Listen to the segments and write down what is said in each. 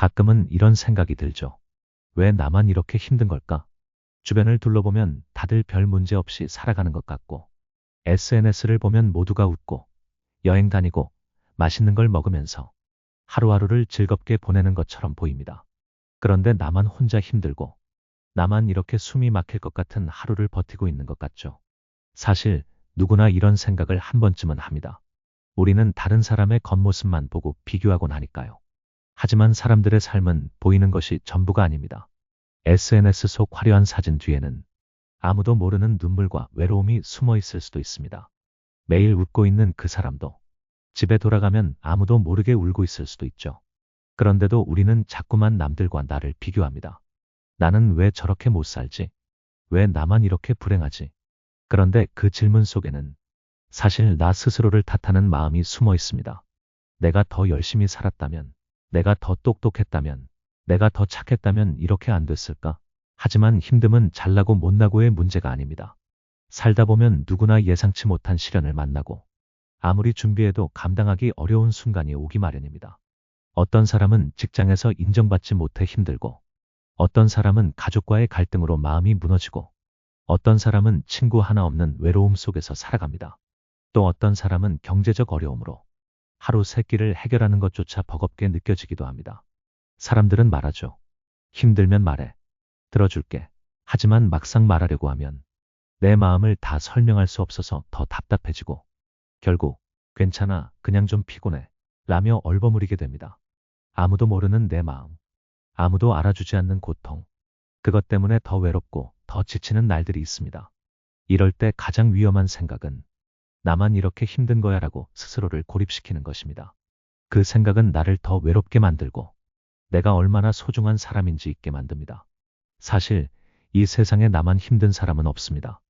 가끔은 이런 생각이 들죠. 왜 나만 이렇게 힘든 걸까? 주변을 둘러보면 다들 별 문제 없이 살아가는 것 같고, SNS를 보면 모두가 웃고, 여행 다니고, 맛있는 걸 먹으면서 하루하루를 즐겁게 보내는 것처럼 보입니다. 그런데 나만 혼자 힘들고, 나만 이렇게 숨이 막힐 것 같은 하루를 버티고 있는 것 같죠. 사실 누구나 이런 생각을 한 번쯤은 합니다. 우리는 다른 사람의 겉모습만 보고 비교하곤 하니까요. 하지만 사람들의 삶은 보이는 것이 전부가 아닙니다. SNS 속 화려한 사진 뒤에는 아무도 모르는 눈물과 외로움이 숨어 있을 수도 있습니다. 매일 웃고 있는 그 사람도 집에 돌아가면 아무도 모르게 울고 있을 수도 있죠. 그런데도 우리는 자꾸만 남들과 나를 비교합니다. 나는 왜 저렇게 못 살지? 왜 나만 이렇게 불행하지? 그런데 그 질문 속에는 사실 나 스스로를 탓하는 마음이 숨어 있습니다. 내가 더 열심히 살았다면, 내가 더 똑똑했다면, 내가 더 착했다면 이렇게 안 됐을까? 하지만 힘듦은 잘나고 못나고의 문제가 아닙니다. 살다 보면 누구나 예상치 못한 시련을 만나고 아무리 준비해도 감당하기 어려운 순간이 오기 마련입니다. 어떤 사람은 직장에서 인정받지 못해 힘들고 어떤 사람은 가족과의 갈등으로 마음이 무너지고 어떤 사람은 친구 하나 없는 외로움 속에서 살아갑니다. 또 어떤 사람은 경제적 어려움으로 하루 세 끼를 해결하는 것조차 버겁게 느껴지기도 합니다. 사람들은 말하죠. 힘들면 말해. 들어줄게. 하지만 막상 말하려고 하면 내 마음을 다 설명할 수 없어서 더 답답해지고 결국 괜찮아, 그냥 좀 피곤해. 라며 얼버무리게 됩니다. 아무도 모르는 내 마음. 아무도 알아주지 않는 고통. 그것 때문에 더 외롭고 더 지치는 날들이 있습니다. 이럴 때 가장 위험한 생각은 나만 이렇게 힘든 거야 라고 스스로를 고립시키는 것입니다. 그 생각은 나를 더 외롭게 만들고 내가 얼마나 소중한 사람인지 잊게 만듭니다. 사실 이 세상에 나만 힘든 사람은 없습니다.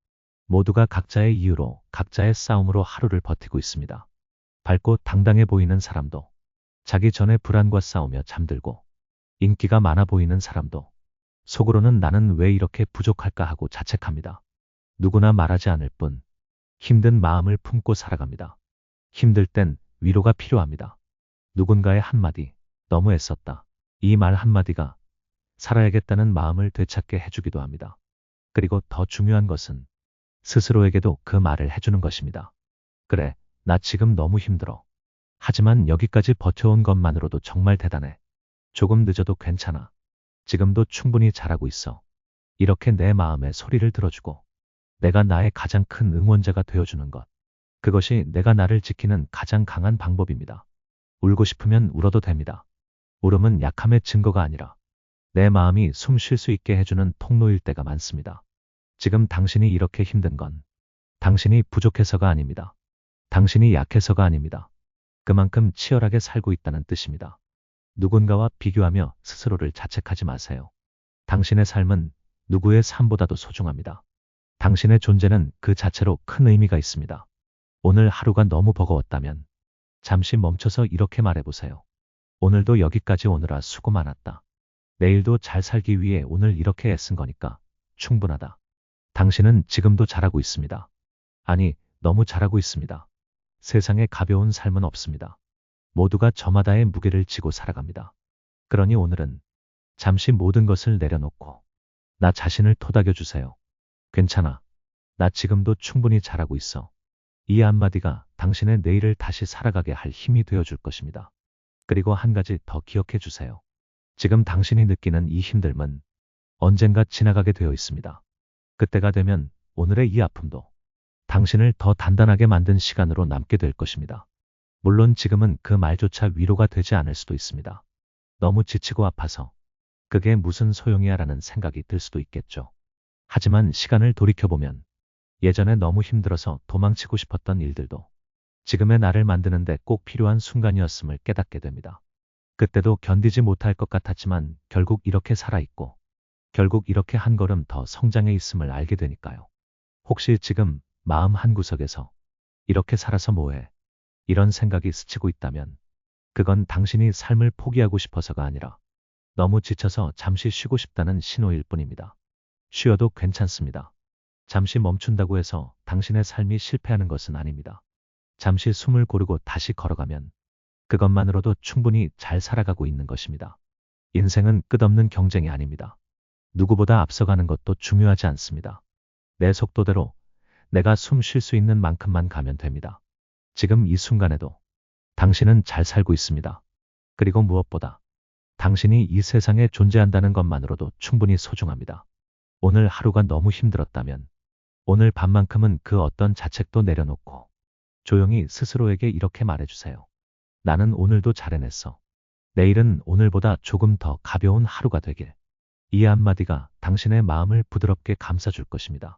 모두가 각자의 이유로 각자의 싸움으로 하루를 버티고 있습니다. 밝고 당당해 보이는 사람도 자기 전에 불안과 싸우며 잠들고 인기가 많아 보이는 사람도 속으로는 나는 왜 이렇게 부족할까 하고 자책합니다. 누구나 말하지 않을 뿐 힘든 마음을 품고 살아갑니다. 힘들 땐 위로가 필요합니다. 누군가의 한마디, 너무 애썼다. 이 말 한마디가 살아야겠다는 마음을 되찾게 해주기도 합니다. 그리고 더 중요한 것은 스스로에게도 그 말을 해주는 것입니다. 그래, 나 지금 너무 힘들어. 하지만 여기까지 버텨온 것만으로도 정말 대단해. 조금 늦어도 괜찮아. 지금도 충분히 잘하고 있어. 이렇게 내 마음의 소리를 들어주고 내가 나의 가장 큰 응원자가 되어주는 것. 그것이 내가 나를 지키는 가장 강한 방법입니다. 울고 싶으면 울어도 됩니다. 울음은 약함의 증거가 아니라 내 마음이 숨 쉴 수 있게 해주는 통로일 때가 많습니다. 지금 당신이 이렇게 힘든 건 당신이 부족해서가 아닙니다. 당신이 약해서가 아닙니다. 그만큼 치열하게 살고 있다는 뜻입니다. 누군가와 비교하며 스스로를 자책하지 마세요. 당신의 삶은 누구의 삶보다도 소중합니다. 당신의 존재는 그 자체로 큰 의미가 있습니다. 오늘 하루가 너무 버거웠다면 잠시 멈춰서 이렇게 말해보세요. 오늘도 여기까지 오느라 수고 많았다. 내일도 잘 살기 위해 오늘 이렇게 애쓴 거니까 충분하다. 당신은 지금도 잘하고 있습니다. 아니, 너무 잘하고 있습니다. 세상에 가벼운 삶은 없습니다. 모두가 저마다의 무게를 지고 살아갑니다. 그러니 오늘은 잠시 모든 것을 내려놓고 나 자신을 토닥여 주세요. 괜찮아. 나 지금도 충분히 잘하고 있어. 이 한마디가 당신의 내일을 다시 살아가게 할 힘이 되어 줄 것입니다. 그리고 한 가지 더 기억해 주세요. 지금 당신이 느끼는 이 힘듦은 언젠가 지나가게 되어 있습니다. 그때가 되면 오늘의 이 아픔도 당신을 더 단단하게 만든 시간으로 남게 될 것입니다. 물론 지금은 그 말조차 위로가 되지 않을 수도 있습니다. 너무 지치고 아파서 그게 무슨 소용이야 라는 생각이 들 수도 있겠죠. 하지만 시간을 돌이켜보면 예전에 너무 힘들어서 도망치고 싶었던 일들도 지금의 나를 만드는데 꼭 필요한 순간이었음을 깨닫게 됩니다. 그때도 견디지 못할 것 같았지만 결국 이렇게 살아있고 결국 이렇게 한 걸음 더 성장해 있음을 알게 되니까요. 혹시 지금 마음 한구석에서 이렇게 살아서 뭐해? 이런 생각이 스치고 있다면 그건 당신이 삶을 포기하고 싶어서가 아니라 너무 지쳐서 잠시 쉬고 싶다는 신호일 뿐입니다. 쉬어도 괜찮습니다. 잠시 멈춘다고 해서 당신의 삶이 실패하는 것은 아닙니다. 잠시 숨을 고르고 다시 걸어가면 그것만으로도 충분히 잘 살아가고 있는 것입니다. 인생은 끝없는 경쟁이 아닙니다. 누구보다 앞서가는 것도 중요하지 않습니다. 내 속도대로 내가 숨 쉴 수 있는 만큼만 가면 됩니다. 지금 이 순간에도 당신은 잘 살고 있습니다. 그리고 무엇보다 당신이 이 세상에 존재한다는 것만으로도 충분히 소중합니다. 오늘 하루가 너무 힘들었다면 오늘 밤만큼은 그 어떤 자책도 내려놓고 조용히 스스로에게 이렇게 말해주세요. 나는 오늘도 잘 해냈어. 내일은 오늘보다 조금 더 가벼운 하루가 되길. 이 한마디가 당신의 마음을 부드럽게 감싸줄 것입니다.